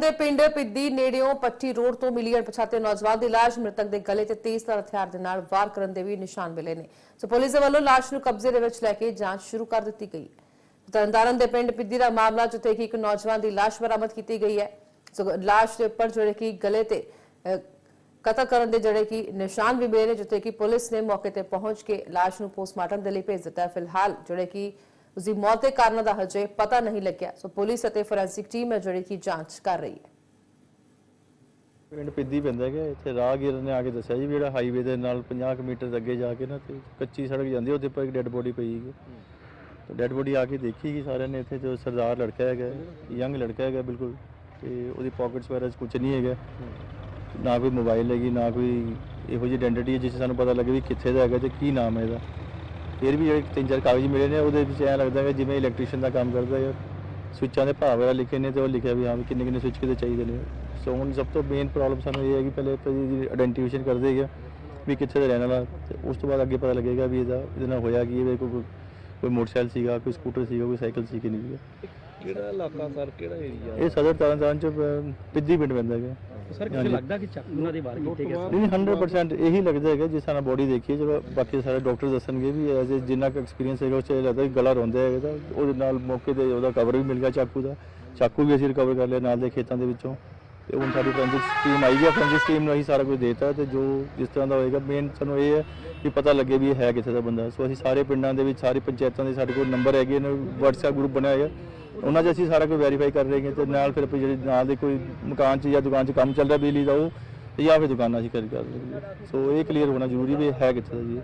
ਦੇ ਪਿੰਡ ਪਿੱਦੀ ਨੇੜਿਓਂ ਪੱਟੀ ਰੋਡ ਤੋਂ ਮਿਲੀ ਅਣਪਛਾਤੇ ਨੌਜਵਾਨ ਦੀ ਲਾਸ਼ ਮ੍ਰਿਤਕ ਦੇ ਗਲੇ ਤੇ ਤੇਜ਼ਧਾਰ ਹਥਿਆਰ ਦੇ ਨਾਲ ਵਾਰ ਕਰਨ ਦੇ ਵੀ ਨਿਸ਼ਾਨ ਮਿਲੇ ਨੇ। ਸੋ ਪੁਲਿਸ ਦੇ ਵੱਲੋਂ ਲਾਸ਼ ਨੂੰ ਕਬਜ਼ੇ ਦੇ ਵਿੱਚ ਲੈ ਕੇ ਜਾਂਚ ਸ਼ੁਰੂ ਕਰ ਦਿੱਤੀ ਗਈ। ਤਰਨਤਾਰਨ ਦੇ ਪਿੰਡ ਪਿੱਦੀ ਦਾ ਮਾਮਲਾ, ਜਿੱਥੇ ਕਿ ਇੱਕ ਨੌਜਵਾਨ ਦੀ ਲਾਸ਼ ਬਰਾਮਦ ਕੀਤੀ ਗਈ ਹੈ। ਸੋ ਲਾਸ਼ ਦੇ ਉੱਪਰ ਜਿਹੜੇ ਕਿ ਗਲੇ ਤੇ ਕਤਲ ਕਰਨ ਦੇ ਜਿਹੜੇ ਕਿ ਨਿਸ਼ਾਨ ਵੀ ਮਿਲੇ ਨੇ, ਜਿੱਥੇ ਕਿ ਪੁਲਿਸ ਨੇ ਮੌਕੇ ਤੇ ਪਹੁੰਚ ਕੇ ਲਾਸ਼ ਨੂੰ ਪੋਸਟਮਾਰਟਮ ਦੇ ਲਈ ਭੇਜ ਦਿੱਤਾ ਫਿਲਹਾਲ ਜਿਹੜੇ ਕਿ ਉਸ ਦੀ ਮੌਤ ਦੇ ਕਾਰਨਾਂ ਦਾ ਹਜੇ ਪਤਾ ਨਹੀਂ ਲੱਗਿਆ। ਸੋ ਪੁਲਿਸ ਅਤੇ ਫੋਰੈਂਸਿਕ ਟੀਮ ਹੈ ਜਿਹੜੀ ਕਿ ਜਾਂਚ ਕਰ ਰਹੀ ਹੈ। ਪਿੰਡ ਪਿੱਦੀ ਪੈਂਦਾ ਹੈਗਾ ਇੱਥੇ ਰਾਹਗੀਰ ਨੇ ਆ ਕੇ ਦੱਸਿਆ ਜੀ ਵੀ ਜਿਹੜਾ ਹਾਈਵੇ ਦੇ ਨਾਲ 50 ਕੁ ਮੀਟਰ ਅੱਗੇ ਜਾ ਕੇ ਨਾ ਤੇ ਕੱਚੀ ਸੜਕ ਜਾਂਦੀ ਉਹਦੇ ਉੱਪਰ ਇੱਕ ਡੈੱਡ ਬੋਡੀ ਪਈ ਹੈਗੀ। ਤੇ ਡੈੱਡ ਬੋਡੀ ਆ ਕੇ ਦੇਖੀ ਕਿ ਸਾਰਿਆਂ ਨੇ ਇੱਥੇ ਜੋ ਸਰਦਾਰ ਲੜਕਾ ਹੈਗਾ ਯੰਗ ਲੜਕਾ ਹੈਗਾ ਬਿਲਕੁਲ, ਤੇ ਉਹਦੀ ਪਾਕਟਸ ਵਗੈਰਾ ਕੁਝ ਨਹੀਂ ਹੈਗਾ। ਨਾ ਕੋਈ ਮੋਬਾਈਲ ਹੈਗੀ, ਨਾ ਕੋਈ ਇਹੋ ਜਿਹੀ ਆਇਡੈਂਟੀ ਹੈ ਜਿਸ ਸਾਨੂੰ ਪਤਾ ਲੱਗੇ ਵੀ ਕਿੱਥੇ ਦਾ ਹੈਗਾ ਤੇ ਕੀ ਨਾਮ ਹੈ ਇਹਦਾ। ਫਿਰ ਵੀ ਜਿਹੜੇ ਤਿੰਨ ਚਾਰ ਕਾਗਜ਼ ਮਿਲੇ ਨੇ ਉਹਦੇ ਵਿੱਚ ਐਂ ਲੱਗਦਾ ਹੈ ਜਿਵੇਂ ਇਲੈਕਟ੍ਰੀਸ਼ੀਅਨ ਦਾ ਕੰਮ ਕਰਦਾ ਹੈ ਸਵਿੱਚਾਂ ਦੇ ਭਾਅ ਵਗੈਰਾ ਲਿਖੇ ਨੇ ਤੇ ਉਹ ਲਿਖਿਆ ਵੀ ਹਾਂ ਵੀ ਕਿੰਨੇ ਕਿੰਨੇ ਸਵਿੱਚ ਕਿਤੇ ਚਾਹੀਦੇ ਨੇ। ਸੋ ਹੁਣ ਸਭ ਤੋਂ ਮੇਨ ਪ੍ਰੋਬਲਮ ਸਾਨੂੰ ਇਹ ਹੈ ਕਿ ਪਹਿਲੇ ਤਾਂ ਜੀ ਆਇਡੈਂਟੀਫਿਕੇਸ਼ਨ ਕਰਦੇ ਹੈਗੇ ਵੀ ਕਿੱਥੇ ਦਾ ਰਹਿਣ ਵਾਲਾ ਤੇ ਉਸ ਤੋਂ ਬਾਅਦ ਅੱਗੇ ਪਤਾ ਲੱਗੇਗਾ ਵੀ ਇਹਦਾ ਇਹਦੇ ਨਾਲ ਹੋਇਆ ਕੀ ਹੈ ਕੋਈ ਕੋਈ ਮੋਟਰਸਾਈਕਲ ਸੀਗਾ ਕੋਈ ਸਕੂਟਰ ਸੀਗਾ ਕੋਈ ਸਾਈਕਲ ਸੀ ਕਿ ਨਹੀਂ ਸੀਗਾ। ਕਿਹੜਾ ਇਲਾਕਾ ਸਰ ਕਿਹੜਾ ਏਰੀਆ ਇਹ ਸਦਰ ਤਰਨਤਾਰਨ ਚ ਪਿੱਦੀ ਪਿੰਡ ਪੈਂਦਾ ਹੈਗਾ। ਸਰ ਹਾਂਜੀ। ਲੱਗਦਾ ਕਿ ਚਾਕੂ ਉਹਨਾਂ ਦੇ ਵਾਰ ਕੀਤੇ ਗਏ ਨਹੀਂ 100% ਇਹੀ ਲੱਗਦਾ ਹੈਗਾ ਜਿਸ ਤਰ੍ਹਾਂ ਬੋਡੀ ਦੇਖੀਏ ਹੈ ਚਲੋ, ਬਾਕੀ ਸਾਰੇ ਡਾਕਟਰ ਦੱਸਣਗੇ ਵੀ ਐਜ਼ ਜਿੰਨਾ ਕੁ ਐਕਸਪੀਰੀਅੰਸ ਹੈਗਾ, ਉਸ 'ਚ ਲੱਗਦਾ ਕਿ ਗਲਾ ਰੋਂਦਾ ਹੈਗਾ ਤਾਂ ਉਹਦੇ ਨਾਲ ਮੌਕੇ ਤੇ ਉਹਦਾ ਕਵਰ ਵੀ ਮਿਲ ਗਿਆ ਚਾਕੂ ਦਾ। ਚਾਕੂ ਵੀ ਅਸੀਂ ਰਿਕਵਰ ਕਰ ਲਿਆ ਨਾਲ ਦੇ ਖੇਤਾਂ ਦੇ ਵਿੱਚੋਂ। ਤੇ ਹੁਣ ਸਾਡੀ ਫੋਰੈਂਸਿਕ ਟੀਮ ਆਈ ਹੈ ਫੋਰੈਂਸਿਕ ਟੀਮ ਨੂੰ ਅਸੀਂ ਸਾਰਾ ਕੁਝ ਦੇਤਾ ਤੇ ਜੋ ਜਿਸ ਤਰ੍ਹਾਂ ਦਾ ਹੋਏਗਾ ਮੇਨ ਸਾਨੂੰ ਇਹ ਹੈ ਕਿ ਪਤਾ ਲੱਗੇ ਵੀ ਇਹ ਹੈ ਕਿੱਥੇ ਦਾ ਬੰਦਾ। ਸੋ ਅਸੀਂ ਸਾਰੇ ਪਿੰਡਾਂ ਦੇ ਵਿੱਚ, ਸਾਰੀ ਪੰਚਾਇਤਾਂ ਦੇ ਸਾਡੇ ਕੋਲ ਨੰਬਰ ਹੈਗੇ ਨੇ, WhatsApp ਗਰੁੱਪ ਬਣਿਆ ਹੋਇਆ। ਉਹਨਾਂ 'ਚ ਅਸੀਂ ਸਾਰਾ ਕੁਝ ਵੈਰੀਫਾਈ ਕਰ ਰਹੇ ਹਾਂ ਤੇ ਨਾਲ ਫਿਰ ਆਪਾਂ ਜਿਹੜੇ ਨਾਲ ਦੇ ਕੋਈ ਮਕਾਨ 'ਚ ਜਾਂ ਦੁਕਾਨ 'ਚ ਕੰਮ ਚੱਲ ਰਿਹਾ ਬਿਜਲੀ ਦਾ ਉਹ, ਤੇ ਜਾਂ ਫਿਰ ਦੁਕਾਨਾਂ 'ਚ ਕਰ ਕਰ ਸੋ ਇਹ ਕਲੀਅਰ ਹੋਣਾ ਜ਼ਰੂਰੀ ਵੀ ਇਹ ਹੈ ਕਿੱਥੇ ਦਾ ਜੀ ਇਹ।